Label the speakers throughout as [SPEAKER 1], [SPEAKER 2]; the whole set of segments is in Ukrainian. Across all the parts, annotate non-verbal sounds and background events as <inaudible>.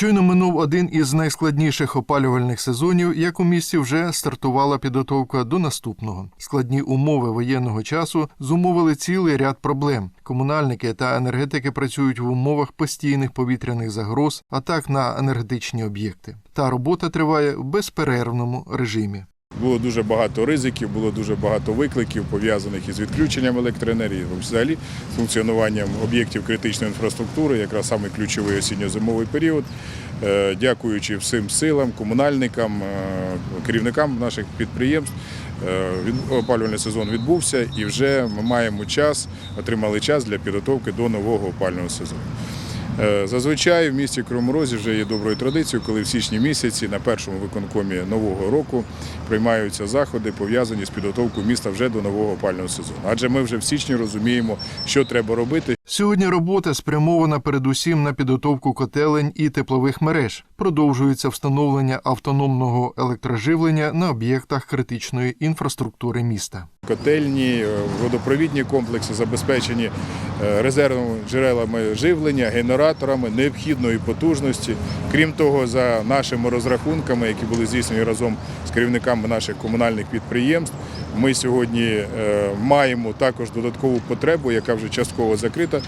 [SPEAKER 1] Щойно минув один із найскладніших опалювальних сезонів, як у місті вже стартувала підготовка до наступного. Складні умови воєнного часу зумовили цілий ряд проблем. Комунальники та енергетики працюють в умовах постійних повітряних загроз, атак на енергетичні об'єкти. Та робота триває в безперервному режимі.
[SPEAKER 2] Було дуже багато ризиків, було дуже багато викликів, пов'язаних із відключенням електроенергії, взагалі з функціонуванням об'єктів критичної інфраструктури, якраз саме ключовий осінньо-зимовий період. Е, Дякуючи всім силам, комунальникам, е, керівникам наших підприємств, е, опалювальний сезон відбувся і вже ми маємо час, отримали час для підготовки до нового опалювального сезону. Е, Зазвичай в місті Кривому Розі вже є доброю традицією, коли в січні місяці на першому виконкомі нового року приймаються заходи, пов'язані з підготовкою міста вже до нового опального сезону. Адже ми вже в січні розуміємо, що треба робити,
[SPEAKER 1] Сьогодні робота спрямована передусім на підготовку котелень і теплових мереж. Продовжується встановлення автономного електроживлення на об'єктах критичної інфраструктури міста.
[SPEAKER 2] Котельні, е, водопровідні комплекси забезпечені е, резервними джерелами живлення, генераторами необхідної потужності. Крім того, за нашими розрахунками, які були здійснені разом з керівниками наших комунальних підприємств, ми сьогодні е, маємо також додаткову потребу, яка вже частково закрита,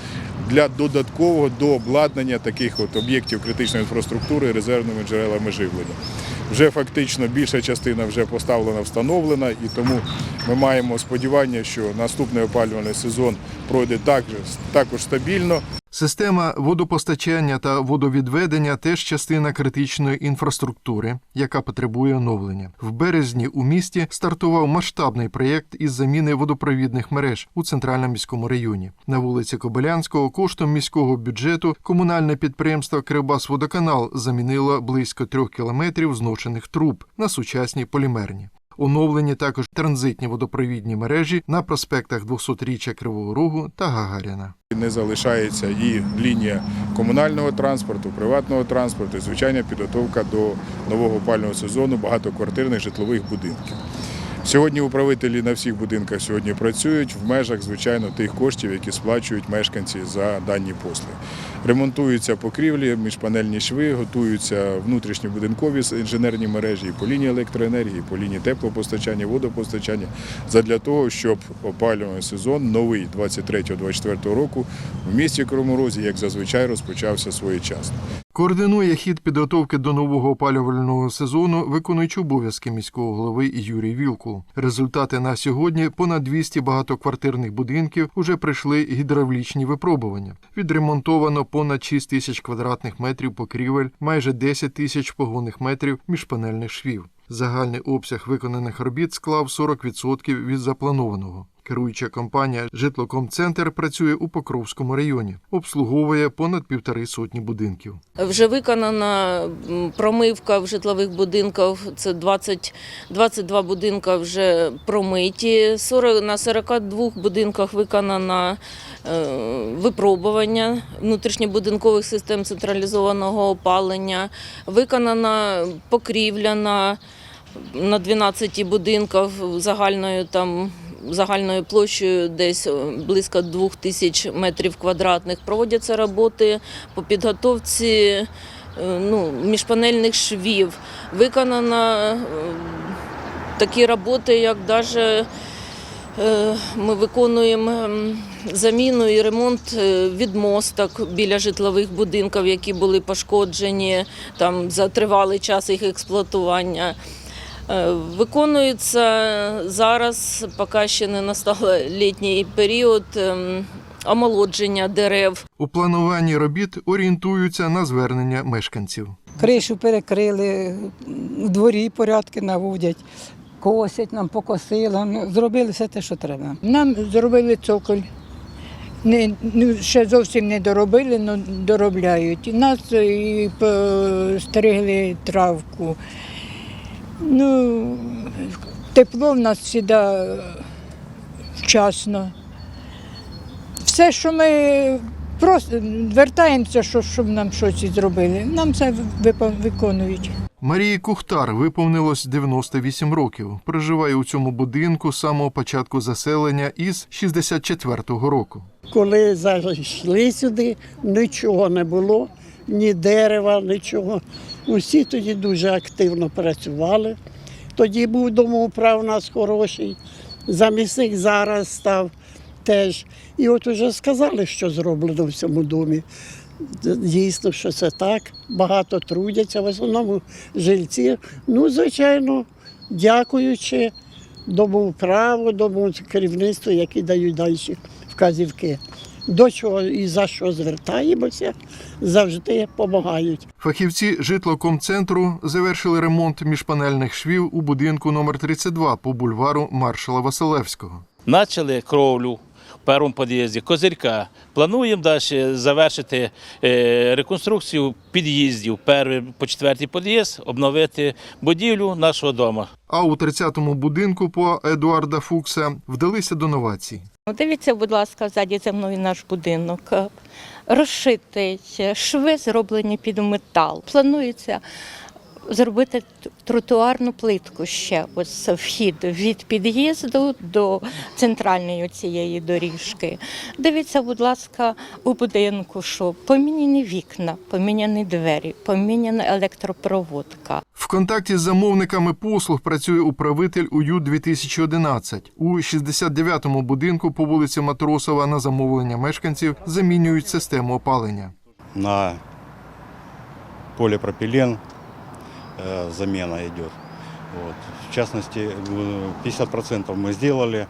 [SPEAKER 2] для додаткового дообладнання таких от об'єктів критичної інфраструктури резервними джерелами живлення. Вже фактично більша частина вже поставлена, встановлена, і тому ми маємо сподівання, що наступний опалювальний сезон пройде також, також стабільно.
[SPEAKER 1] Система водопостачання та водовідведення теж частина критичної інфраструктури, яка потребує оновлення. В березні у місті стартував масштабний проєкт із заміни водопровідних мереж у центральному міському районі. На вулиці Кобилянського коштом міського бюджету комунальне підприємство Кривбасводоканал замінило близько трьох кілометрів зношених труб на сучасні полімерні. Оновлені також транзитні водопровідні мережі на проспектах 200-річчя Кривого Рогу та Гагаріна.
[SPEAKER 2] Не залишається і лінія комунального транспорту, приватного транспорту, звичайна підготовка до нового опального сезону багатоквартирних житлових будинків. Сьогодні управителі на всіх будинках сьогодні працюють в межах, звичайно, тих коштів, які сплачують мешканці за дані послуги. Ремонтуються покрівлі, міжпанельні шви, готуються внутрішньобудинкові інженерні мережі і по лінії електроенергії, і по лінії теплопостачання, водопостачання, задля того, щоб опалювальний сезон новий 23-24 року в місті Кривому Розі, як зазвичай, розпочався своєчасно.
[SPEAKER 1] Координує хід підготовки до нового опалювального сезону, виконуючи обов'язки міського голови Юрій Вілкул. Результати на сьогодні понад 200 багатоквартирних будинків уже пройшли гідравлічні випробування. Відремонтовано понад 6 тисяч квадратних метрів покрівель, майже 10 тисяч погонних метрів міжпанельних швів. Загальний обсяг виконаних робіт склав 40% від запланованого. Керуюча компанія Житлокомцентр працює у Покровському районі, обслуговує понад півтори сотні будинків.
[SPEAKER 3] Вже виконана промивка в житлових будинках. Це 20, 22 будинка вже промиті. 40, на 42 будинках виконано е, випробування внутрішньобудинкових систем централізованого опалення. Виконана покрівля на, на 12 будинках загальною там загальною площею десь е, близько двох тисяч метрів квадратних. Проводяться роботи по підготовці е, ну, міжпанельних швів. Виконано е, такі роботи, як навіть ми виконуємо заміну і ремонт відмосток біля житлових будинків, які були пошкоджені там за тривалий час їх експлуатування. Е, Виконується зараз, поки ще не настав літній період, ем, омолодження дерев.
[SPEAKER 1] У плануванні робіт орієнтуються на звернення мешканців.
[SPEAKER 4] Кришу перекрили, в дворі порядки наводять, косять нам, покосили, ну, зробили все те, що треба.
[SPEAKER 5] Нам зробили цоколь. Не, ну, ще зовсім не доробили, але доробляють. І нас і постригли травку. Ну, тепло в нас завжди вчасно. Все, що ми просто звертаємося, що, щоб нам щось зробили, нам це виконують.
[SPEAKER 1] Марії Кухтар виповнилось 98 років. Проживає у цьому будинку з самого початку заселення із 64-го року.
[SPEAKER 6] Коли зайшли сюди, нічого не було. Ні дерева, нічого. Усі тоді дуже активно працювали. Тоді був домоуправ у нас хороший, замісник зараз став теж. І от уже сказали, що зроблено в цьому домі. Дійсно, що це так. Багато трудяться, в основному жильці. Ну, звичайно, дякуючи домоуправу, дому керівництву, які дають далі вказівки. До чого і за що звертаємося, завжди допомагають.
[SPEAKER 1] Фахівці житлокомцентру завершили ремонт міжпанельних швів у будинку номер 32 по бульвару маршала Василевського.
[SPEAKER 7] Начали кровлю в першому під'їзді, козирька. Плануємо далі завершити е, реконструкцію під'їздів. Перший по четвертий під'їзд, обновити будівлю нашого дому.
[SPEAKER 1] А у 30-му будинку по Едуарда Фукса вдалися до новацій.
[SPEAKER 8] Ну, Дивіться, будь ласка, ззаді за мною наш будинок. Розшитий, шви зроблені під метал. Планується зробити тротуарну плитку ще. Ось вхід від під'їзду до центральної цієї доріжки. Дивіться, будь ласка, у будинку, що поміняні вікна, поміняні двері, поміняна електропроводка.
[SPEAKER 1] В контакті з замовниками послуг працює управитель УЮ 2011 У 69-му будинку по вулиці Матросова на замовлення мешканців замінюють систему опалення.
[SPEAKER 9] на полипропилен э, замена идет. Вот. В частности, э, 50% мы сделали,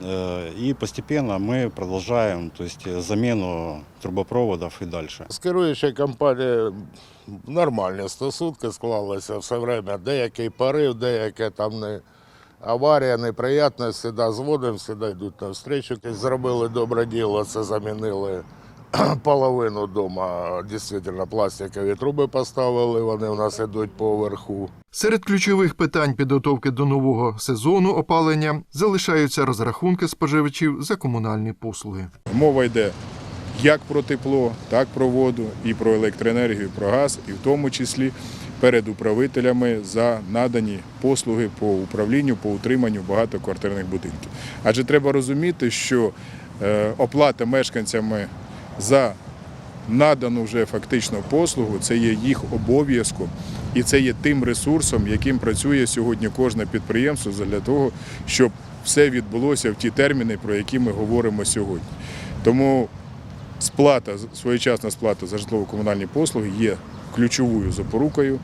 [SPEAKER 9] э, и постепенно мы продолжаем то есть, э, замену трубопроводов и дальше.
[SPEAKER 10] З керуючою компанією нормальні стосунки склалися все время. Деякий порив, деяке там не аварія, неприятності, да, зводимо, завжди йдуть навстрічу. Зробили добре діло, це замінили <clears throat> половину дома. Дійсно, пластикові труби поставили, вони у нас йдуть поверху.
[SPEAKER 1] Серед ключових питань підготовки до нового сезону опалення залишаються розрахунки споживачів за комунальні послуги.
[SPEAKER 2] Мова йде як про тепло, так про воду, і про електроенергію, про газ, і в тому числі перед управителями за надані послуги по управлінню, по утриманню багатоквартирних будинків. Адже треба розуміти, що е, оплата мешканцями за надану вже фактично послугу, це є їх обов'язком і це є тим ресурсом, яким працює сьогодні кожне підприємство для того, щоб все відбулося в ті терміни, про які ми говоримо сьогодні. Тому сплата, своєчасна сплата за житлово-комунальні послуги є ключовою запорукою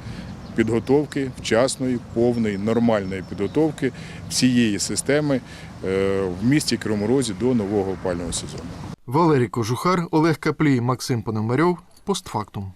[SPEAKER 2] підготовки вчасної, повної, нормальної підготовки всієї системи е, в місті Криворозі до нового опального сезону.
[SPEAKER 1] Валерій Кожухар, Олег Каплій, Максим Пономарьов. Постфактум.